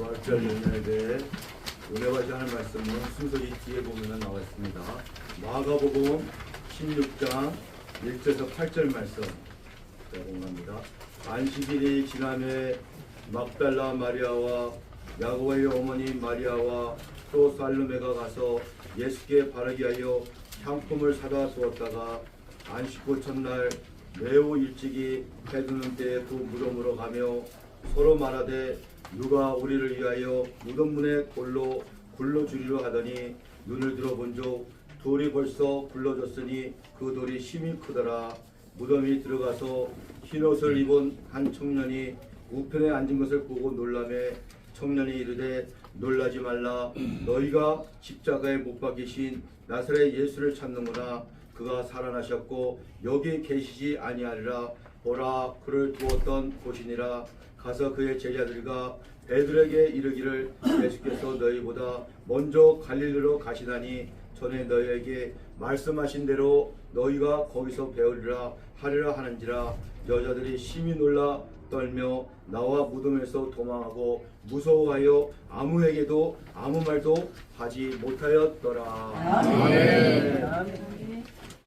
부활절 연년에 대해 은혜와 하는 말씀은 순서히 뒤에 보면 나와 있습니다. 마가복음 16장 1절에서 8절 말씀 제공합니다. 안식일이 지남에 막달라 마리아와 야고보의 어머니 마리아와 또 살루메가 가서 예수께 바르게 하여 향품을 사다 주었다가 안식 후 첫날 매우 일찍이 해 드는 때에 그 무덤으로 가며 서로 말하되 누가 우리를 위하여 무덤 문에 돌로 굴러주리로 하더니 눈을 들어본즉 돌이 벌써 굴러졌으니 그 돌이 힘이 크더라. 무덤이 들어가서 흰옷을 입은 한 청년이 우편에 앉은 것을 보고 놀라매 청년이 이르되 놀라지 말라. 너희가 십자가에 못 박히신 나사렛 예수를 찾는구나. 그가 살아나셨고 여기 계시지 아니하리라 보라 그를 두었던 곳이니라 가서 그의 제자들과 베드로에게 이르기를 예수께서 너희보다 먼저 갈릴리로 가시다니 전에 너희에게 말씀하신 대로 너희가 거기서 배우리라 하리라 하는지라 여자들이 심히 놀라 떨며 나와 무덤에서 도망하고 무서워하여 아무에게도 아무 말도 하지 못하였더라. 아멘.